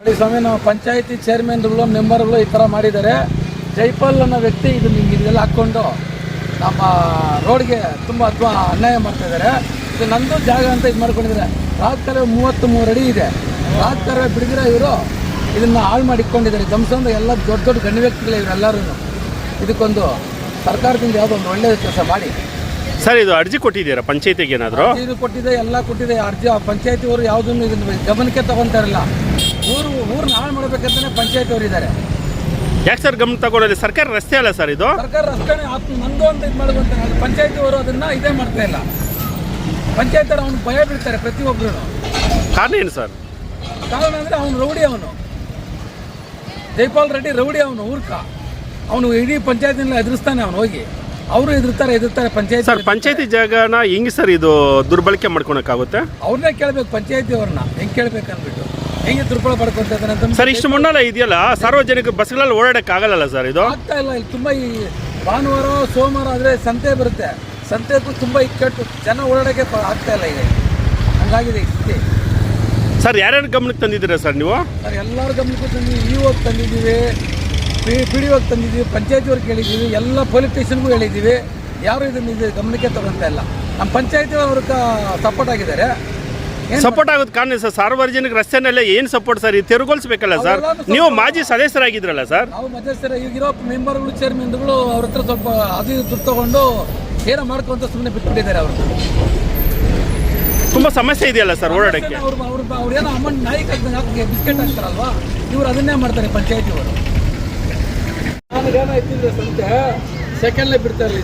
ನೋಡಿ ಸ್ವಾಮಿ ನಮ್ಮ ಪಂಚಾಯತಿ ಚೇರ್ಮನ್ಗಳು ಮೆಂಬರ್ಗಳು ಈ ಥರ ಮಾಡಿದ್ದಾರೆ. ಜೈಪಾಲ್ ಅನ್ನೋ ವ್ಯಕ್ತಿ ಇದು ನಿಮ್ಗೆ ಇದೆಲ್ಲ ಹಾಕ್ಕೊಂಡು ನಮ್ಮ ರೋಡ್ಗೆ ತುಂಬ ಅಥವಾ ಅನ್ಯಾಯ ಮಾಡ್ತಾ ಇದ್ದಾರೆ. ಇದು ನಂದು ಜಾಗ ಅಂತ ಇದು ಮಾಡ್ಕೊಂಡಿದ್ದಾರೆ. ರಾಜಕಾಲುವೆ ಮೂವತ್ತು ಮೂರು ಅಡಿ ಇದೆ. ರಾಜಕಾಲುವೆ ಬಿಡಿದ್ರೆ ಇವರು ಇದನ್ನ ಹಾಳು ಮಾಡಿ ಇಟ್ಕೊಂಡಿದ್ದಾರೆ ಎಲ್ಲ ದೊಡ್ಡ ದೊಡ್ಡ ಗಣ್ಯ ವ್ಯಕ್ತಿಗಳು ಇವರೆಲ್ಲರೂ. ಇದಕ್ಕೊಂದು ಸರ್ಕಾರದಿಂದ ಯಾವುದೋ ಒಂದು ಒಳ್ಳೆಯ ಕೆಲಸ ಮಾಡಿ. ಸರ್ ಇದು ಅರ್ಜಿ ಕೊಟ್ಟಿದ್ದೀರಾ? ಪಂಚಾಯತಿಗೆ ಏನಾದರೂ? ಇದು ಕೊಟ್ಟಿದೆ ಎಲ್ಲ ಕೊಟ್ಟಿದೆ. ಅರ್ಜಿ ಪಂಚಾಯತಿ ಅವರು ಯಾವುದನ್ನು ಇದನ್ನ ಗಮನಕ್ಕೆ ತಗೊಂತಾರಲ್ಲ ಊರು ಊರನ್ನ ಹಾಳು ಮಾಡ್ಬೇಕಂತಾನೆ ಪಂಚಾಯತ್ ಅವರು ಇದ್ದಾರೆ ಯಾಕೆ ಸರ್ ಗಮನ ತಗೊಳ್ಳೋದು ಸರ್ಕಾರ ರಸ್ತೆ ಅಲ್ಲ ಸರ್ ಇದು? ಸರ್ಕಾರ ರಸ್ತೆನೇ ಆತ್ಮ ನಂದು ಅಂತ ಇದು ಮಾಡುವಂತ ಪಂಚಾಯತಿ ಅವರು ಅದನ್ನ ಇದೇ ಮಾಡ್ತಾ ಇಲ್ಲ. ಪಂಚಾಯತ್ ಅವ್ನು ಭಯ ಬೀಳ್ತಾರೆ ಪ್ರತಿಯೊಬ್ಬರು ಕಾರಣ ಏನು ಸರ್? ಕಾರಣ ಅಂದ್ರೆ ಅವನು ರೌಡಿ ಅವನು. ಜೈಪಾಲ್ ರೆಡ್ಡಿ ರೌಡಿ ಅವನು ಊರ್ಕ ಅವನು ಇಡೀ ಪಂಚಾಯತ್ನಲ್ಲಿ ಎದುರಿಸ್ತಾನೆ ಅವನು ಹೋಗಿ. ಅವರು ಎದುರ್ತಾರೆ ಎದುರ್ತಾರೆ ಪಂಚಾಯತ್ ಸರ್ ಪಂಚಾಯತಿ ಜಾಗನ ಹೆಂಗೆ ಸರ್ ಇದು ದುರ್ಬಳಕೆ ಮಾಡ್ಕೊಳಕ್ಕಾಗುತ್ತೆ? ಅವ್ರನ್ನೇ ಕೇಳ್ಬೇಕು ಪಂಚಾಯತಿ ಅವ್ರನ್ನ. ಹೆಂಗ್ ಕೇಳ್ಬೇಕು ಅಂದ್ಬಿಟ್ಟು ಹೆಂಗೆ ಪಡ್ಕೊಂತ ಅಂತ ಸರ್ ಇಷ್ಟು ಮುನ್ನಲ್ಲ ಇದೆಯಲ್ಲ ಸಾರ್ವಜನಿಕ ಬಸ್ಗಳಲ್ಲಿ ಓಡಾಡಕ್ಕೆ ಆಗಲ್ಲ ಸರ್ ಇದು? ಆಗ್ತಾ ಇಲ್ಲ ಇಲ್ಲಿ ತುಂಬ ಈ ಭಾನುವಾರ ಸೋಮವಾರ ಆದರೆ ಸಂತೆ ಬರುತ್ತೆ. ಸಂತೆಗೂ ತುಂಬ ಇಕ್ಕಟ್ಟು. ಜನ ಓಡಾಡೋಕ್ಕೆ ಪ- ಆಗ್ತಾ ಇಲ್ಲ ಈಗ. ಹಂಗಾಗಿದೆ ಈ ಸ್ಥಿತಿ. ಸರ್ ಯಾರ್ಯಾರು ಗಮನಕ್ಕೆ ತಂದಿದ್ದೀರಾ ಸರ್ ನೀವು? ನಾವು ಎಲ್ಲರ ಗಮನಕ್ಕೂ ತಂದಿದ್ದೀವಿ. ಇ ಹೋಗಿ ತಂದಿದ್ದೀವಿ ಪಿ ಪಿ ಡಿ ಹೋಗಿ ತಂದಿದ್ದೀವಿ ಪಂಚಾಯತಿಯವ್ರಿಗೆ ಹೇಳಿದ್ದೀವಿ ಎಲ್ಲ ಪೊಲೀಸ್ ಸ್ಟೇಷನ್ಗೂ ಹೇಳಿದ್ದೀವಿ. ಯಾರು ಇದನ್ನು ಇದು ಗಮನಕ್ಕೆ ತಗೊಳ್ತಾ ಇಲ್ಲ. ನಮ್ಮ ಪಂಚಾಯತಿ ಅವ್ರಿಗೆ ಸಪೋರ್ಟ್ ಆಗಿದ್ದಾರೆ. ಸಪೋರ್ಟ್ ಆಗೋದು ಕಾರಣ ಸರ್ ಸಾರ್ವಜನಿಕ ರಸ್ತೆನಲ್ಲೇ ಏನು ಸಪೋರ್ಟ್ ಸರ್? ಇದು ತೆರವುಗೊಳಿಸ್ಬೇಕಲ್ಲ ಸರ್? ನೀವು ಮಾಜಿ ಸದಸ್ಯರಾಗಿದ್ರಲ್ಲ ಸರ್? ನಾವು ಮಧ್ಯಸ್ಥರ ಈಗಿರೋ ಮೆಂಬರ್ಗಳು ಚೇರ್ಮನ್ಗಳು ಅವ್ರ ಹತ್ರ ಸ್ವಲ್ಪ ಅದು ದುಡ್ಡು ತಗೊಂಡು ಏನೋ ಮಾಡ್ಕೊಂತ ಸುಮ್ಮನೆ ಬಿಟ್ಬಿಟ್ಟಿದ್ದಾರೆ ಅವರು. ತುಂಬ ಸಮಸ್ಯೆ ಇದೆಯಲ್ಲ ಸರ್ ಓಡಾಡಕ್ಕೆ? ಅವ್ರು ಅವ್ರು ಅವ್ರು ಏನೋ ಅಮೌಂಟ್ ನಾಯಿ ಹಾಕಿ ಬಿಸ್ಕೆಟ್ ಹಾಕ್ತಾರಲ್ವಾ? ಇವ್ರು ಅದನ್ನೇ ಮಾಡ್ತಾರೆ ಪಂಚಾಯತಿ ಅವರು. ನನಗೇನೋ ಇತ್ತಿದ್ರೆ ಸಂತೆ ಸೆಕೆಂಡ್ಲೇ ಬಿಡ್ತಾ ಇರಲಿ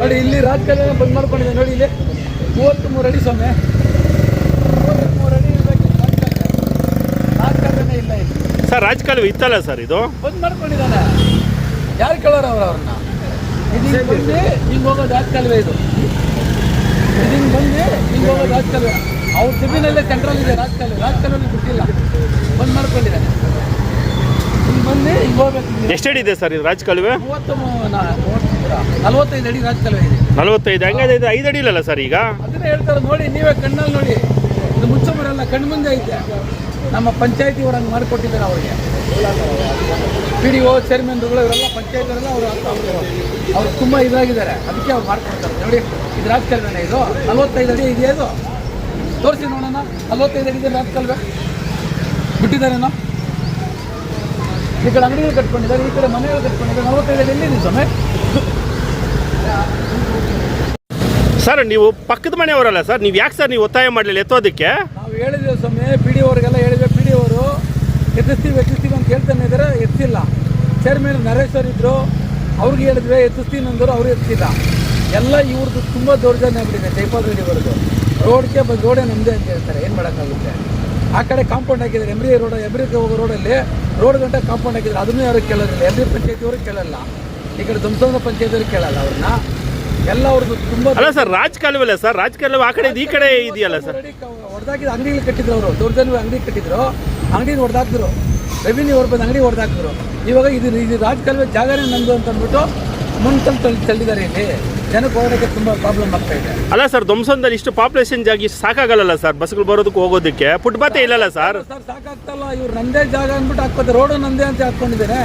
ನೋಡಿ ಇಲ್ಲಿ ರಾಜಕಾರಣ ಬಂದ್ ಮಾಡ್ಕೊಂಡಿದ್ದೆ. ನೋಡಿ ಇಲ್ಲಿ ಮೂವತ್ತು ಮೂರು ಅಡಿ ಸ್ವಾಮಿ ಮೂವತ್ತು ಮೂರು ಅಡಿ ಇರ್ಬೇಕು ರಾಜಕಾರಣ ರಾಜಕಾರಣನೇ ಇಲ್ಲ ಇಲ್ಲಿ ಸರ್ ರಾಜಕಾಲುವೆ ಇತ್ತಲ್ಲ ಸರ್ ಇದು? ಬಂದ್ ಮಾಡ್ಕೊಂಡಿದ್ದಾನೆ. ಯಾರು ಕೇಳೋರು ಅವ್ರು ಅವ್ರನ್ನ? ಇದು ಬಂದು ಹಿಂಗೆ ಹೋಗೋ ರಾಜಕಾಲುವೆ ಇದು ಇದು? ಹಿಂಗೆ ಬಂದು ಹಿಂಗೆ ಹೋಗೋ ರಾಜಕಾಲುವೆ ಅವ್ರ ಜಮೀನಲ್ಲೇ ಸೆಂಟ್ರಲ್ ಇದೆ ರಾಜಕಾಲುವೆ ರಾಜಕಾಲುವೆ ಬಿಟ್ಟಿಲ್ಲ. ಬಂದ್ ಮಾಡ್ಕೊಂಡಿದ್ದಾನೆ. ಹಿಂಗೆ ಬಂದು ಹಿಂಗೆ ಹೋಗ್ಬೇಕು ಹಿಂಗೆ. ಎಷ್ಟಡಿ ಇದೆ ಸರ್ ಇದು ರಾಜಕಾಲುವೆ ಮೂವತ್ತು ನಲವತ್ತೈದು ಅಡಿ ರಾಜಕಾಲುವೆ ಇದೆ. ನಲವತ್ತೈದು ಹಂಗಾದ್ರೆ ಇದು ಐದು ಅಡಿ ಇಲ್ಲಲ್ಲ ಸರ್ ಈಗ? ಅದನ್ನೇ ಹೇಳ್ತಾರೆ ನೋಡಿ ನೀವೇ ಕಣ್ಣಲ್ಲಿ ನೋಡಿ. ಮುಚ್ಚ ಬರಲ್ಲ ಕಣ್ಣು ಮುಂದೆ ಐತೆ. ನಮ್ಮ ಪಂಚಾಯತಿ ಅವ್ರು ಹಂಗೆ ಮಾಡಿಕೊಟ್ಟಿದ್ದಾರೆ ಅವ್ರಿಗೆ. ಪಿ ಡಿ ಒ ಚೇರ್ಮನ್ಗಳು ಇವರೆಲ್ಲ ಪಂಚಾಯತಿಯವರೆಲ್ಲ ಅವರು ಅವರು ಅವ್ರು ತುಂಬ ಇದಾಗಿದ್ದಾರೆ. ಅದಕ್ಕೆ ಅವ್ರು ಮಾಡ್ಕೊಡ್ತಾರೆ. ನೋಡಿ, ಇದು ರಾಜಕಾಲುವೆನೇ ಇದು? ನಲ್ವತ್ತೈದು ಅಡಿ ಇದೆಯಾ ಇದು? ತೋರಿಸಿ ನೋಡೋಣ. ನಲ್ವತ್ತೈದು ಅಡಿ ಇದೆ ರಾಜಕಾಲುವೆ ಬಿಟ್ಟಿದ್ದಾರೇನೋ ಈ ಕಡೆ ಅಂಗಡಿಗಳು ಕಟ್ಕೊಂಡಿದ್ದಾರೆ, ಈ ಕಡೆ ಮನೆಗಳು ಕಟ್ಕೊಂಡಿದ್ದಾರೆ. ನಲ್ವತ್ತೈದು ಅಡಿ ಎಲ್ಲಿದೆ ಸ್ವಾಮಿ? ಸರ್ ನೀವು ಪಕ್ಕದ ಮನೆಯವರಲ್ಲ ಸರ್ ನೀವು ಯಾಕೆ ಸರ್ ನೀವು ಒತ್ತಾಯ ಮಾಡಲಿಲ್ಲ ಎತ್ತೋದಕ್ಕೆ? ನಾವು ಹೇಳಿದ್ವಿ ಸ್ವಾಮಿ, ಪಿ ಡಿ ಅವ್ರಿಗೆಲ್ಲ ಹೇಳಿದ್ವಿ, ಪಿ ಡಿ ಅವರು ಎತ್ತಿಸ್ತೀವಿ ಎತ್ತಿಸ್ತೀವಿ ಅಂತ ಹೇಳ್ತಾನೆ ಇದ್ದಾರೆ, ಎತ್ತಿಲ್ಲ. ಚೇರ್ಮನ್ ನರೇಶ್ ಸರ್ ಇದ್ರು, ಅವ್ರಿಗೆ ಹೇಳಿದ್ವಿ, ಎತ್ತಿಸ್ತೀನಿ ಅಂದರು, ಅವ್ರು ಎತ್ತಿಲ್ಲ. ಎಲ್ಲ ಇವ್ರದ್ದು ತುಂಬ ದೌರ್ಜನ್ಯ ಆಗ್ಬಿಟ್ಟಿದೆ ಜೈಪಾಲ್ ರೆಡ್ಡಿ ಬರೋದು ರೋಡ್ಗೆ ಬಂದು ರೋಡೇ ನಮ್ಮದೇ ಅಂತ ಹೇಳ್ತಾರೆ, ಏನು ಮಾಡೋಕ್ಕಾಗುತ್ತೆ? ಆ ಕಡೆ ಕಾಂಪೌಂಡ್ ಹಾಕಿದ್ದಾರೆ, ಎಮ್ರಿ ರೋಡ್ ಎಮ್ರಿಗೆ ಹೋಗೋ ರೋಡಲ್ಲಿ ರೋಡ್ ಗಂಟೆ ಕಾಂಪೌಂಡ್ ಹಾಕಿದ್ದಾರೆ, ಅದನ್ನೂ ಯಾರು ಕೇಳೋದಿಲ್ಲ, ಎಮ್ರಿ ಪಂಚಾಯತಿಯವರು ಕೇಳಲ್ಲ. ಈ ಕಡೆ ದುಮ್ಸಂದ್ರ ಪಂಚಾಯತಿಯವರು ಕೇಳಲ್ಲ ಅವ್ರನ್ನ. ಎಲ್ಲ ಅವ್ರದ್ದು ತುಂಬ ಅಲ್ಲ ಸರ್ ರಾಜಕಾಲುವೆ ಅಲ್ಲ ಸರ್ ರಾಜಕಾಲುವೆ ಆ ಕಡೆ ಈ ಕಡೆ ಇದೆಯಲ್ಲ ಸರ್? ಹೊಡೆದಾಕಿದ ಅಂಗಡಿಗಳು ಕಟ್ಟಿದ್ರು ಅವರು ದೌರ್ಜನ್ಯ ಅಂಗಡಿ ಕಟ್ಟಿದ್ರು. ಅಂಗಡಿ ಹೊಡೆದಾಕಿದ್ರು ರೆವಿನ್ಯೂ ಅವ್ರು ಬಂದು ಅಂಗಡಿ ಹೊಡೆದಾಕಿದ್ರು ಇವಾಗ ಇದು ಇದು ರಾಜಕಾಲುವೆ ಜಾಗನೇ ನಂದು ಅಂತ ಅಂದ್ಬಿಟ್ಟು ತಂದು ತಳ್ಳಿ ತಳ್ಳಿದ್ದಾರೆ ಇಲ್ಲಿ. ಜನಕ್ಕೆ ಓಡೋಕ್ಕೆ ತುಂಬ ಪ್ರಾಬ್ಲಮ್ ಆಗ್ತಾ ಇದೆ. ಅಲ್ಲ ಸರ್ ಧ್ವಂಸದಲ್ಲಿ ಇಷ್ಟು ಪಾಪ್ಯುಲೇಷನ್ ಜಾಗ ಇಷ್ಟು ಸಾಕಾಗಲ್ಲ ಸರ್? ಬಸ್ಗಳು ಬರೋದಕ್ಕೆ ಹೋಗೋದಕ್ಕೆ? ಫುಟ್ಪಾತೇ ಇಲ್ಲಲ್ಲ ಸರ್? ಸರ್ ಸಾಕಾಗ್ತಲ್ಲ. ಇವ್ರು ನಂದೇ ಜಾಗ ಅಂದ್ಬಿಟ್ಟು ಹಾಕೋದು ರೋಡು ನಂದೇ ಅಂತ ಹಾಕ್ಕೊಂಡಿದ್ದಾರೆ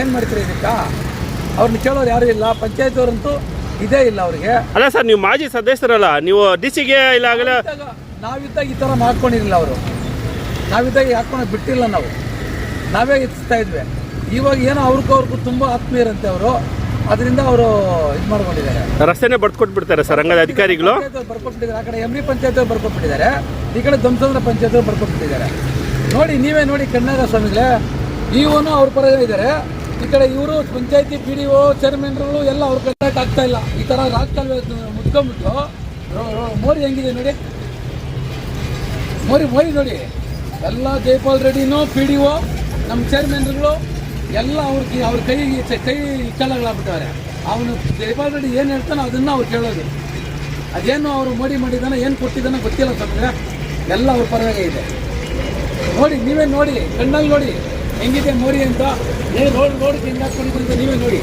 ಏನು ಮಾಡ್ತೀರಿ ಇದಕ್ಕೆ? ಅವ್ರನ್ನ ಕೇಳೋರು ಯಾರೂ ಇಲ್ಲ. ಪಂಚಾಯತ್ ಅವರಂತೂ ಇದೇ ಇಲ್ಲ ಅವ್ರಿಗೆ. ಅಲ್ಲ ಸರ್ ನೀವು ಮಾಜಿ ಸದಸ್ಯರಲ್ಲ ನೀವು ಡಿ ಸಿಗೆ ಇಲ್ಲ ಆಗಲ್ಲ. ನಾವಿದ್ದಾಗ ಈ ಥರ ಮಾಡ್ಕೊಂಡಿರಲಿಲ್ಲ ಅವರು. ನಾವಿದ್ದಾಗ ಹಾಕೊಂಡು ಬಿಟ್ಟಿಲ್ಲ ನಾವು. ನಾವೇ ಎತ್ತಿಸ್ತಾ ಇದ್ವಿ. ಇವಾಗ ಏನೋ ಅವ್ರಿಗೂ ಅವ್ರಿಗೂ ತುಂಬ ಆತ್ಮೀಯರಂತೆ ಅವರು. ಅದರಿಂದ ಅವರು ಇದು ಮಾಡ್ಕೊಂಡಿದ್ದಾರೆ. ರಸ್ತೆನೇ ಬರ್ಕೊಟ್ಬಿಡ್ತಾರೆ ಸರ್ ಹಂಗಾದ ಅಧಿಕಾರಿಗಳು. ಬರ್ಕೊಟ್ಬಿಟ್ಟಿದ್ದಾರೆ. ಆ ಕಡೆ ಎಂ ಡಿ ಪಂಚಾಯತ್ ಬರ್ಕೊಟ್ಬಿಟ್ಟಿದ್ದಾರೆ. ಈ ಕಡೆ ಧ್ವಂಸಂದ್ರ ಪಂಚಾಯತ್ ಬರ್ಕೊಟ್ಬಿಟ್ಟಿದ್ದಾರೆ. ನೋಡಿ ನೀವೇ ನೋಡಿ ಕಣ್ಣಾಗ ಸ್ವಾಮಿಗಳೇ ಇವನು ಅವ್ರ ಪರ ಇದ್ದಾರೆ. ಈ ಕಡೆ ಇವರು ಪಂಚಾಯತಿ ಪಿ ಡಿ ಒ ಚೇರ್ಮನ್ಗಳು ಎಲ್ಲ ಅವ್ರ ಕಡೆ ಆಗ್ತಾ ಇಲ್ಲ. ಈ ಥರ ರಾಜಕಾಲುವೆ ಮುಚ್ಕೊಂಡ್ಬಿಟ್ಟು ಮೋರಿ ಹೆಂಗಿದೆ ನೋಡಿ. ಮೋರಿ ಮೋರಿ ನೋಡಿ. ಎಲ್ಲ ಜೈಪಾಲ್ ರೆಡ್ಡಿನೂ ಪಿ ಡಿ ಒ ನಮ್ಮ ಚೇರ್ಮನ್ಗಳು ಎಲ್ಲ ಅವ್ರಿಗೆ ಅವ್ರ ಕೈ ಕೈ ಇಕ್ಕಲಾಗ್ಲಾಗ್ಬಿಟ್ಟವ್ರೆ ಅವನು ಜೈಪಾಲ್ ರೆಡ್ಡಿ ಏನು ಹೇಳ್ತಾನೋ ಅದನ್ನು ಅವ್ರು ಕೇಳೋದು. ಅದೇನು ಅವರು ಮೋಡಿ ಮಾಡಿದಾನೋ, ಏನು ಕೊಟ್ಟಿದ್ದಾನೋ ಗೊತ್ತಿಲ್ಲ ಸ್ವಾಮಿ ಎಲ್ಲ ಅವ್ರ ಪರವಾಗಿ ಇದೆ. ನೋಡಿ, ನೀವೇ ನೋಡಿ, ಕಣ್ಣಲ್ಲಿ ನೋಡಿ. ಹೆಂಗಿದೆ ಮೋರಿ ಅಂತ ಏ ರೋಡ್ ರೋಡ್ ತಿಂಡಿ ಹಾಕ್ಕೊಂಡಿದ್ರು ಅಂತ ನೀವೇ ನೋಡಿ.